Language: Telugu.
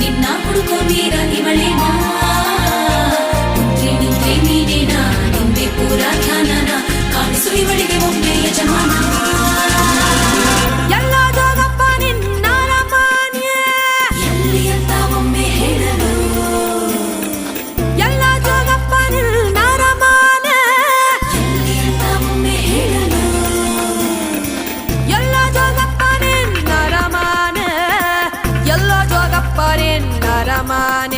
నిన్న కొడుకు మీర ఇవళేనా man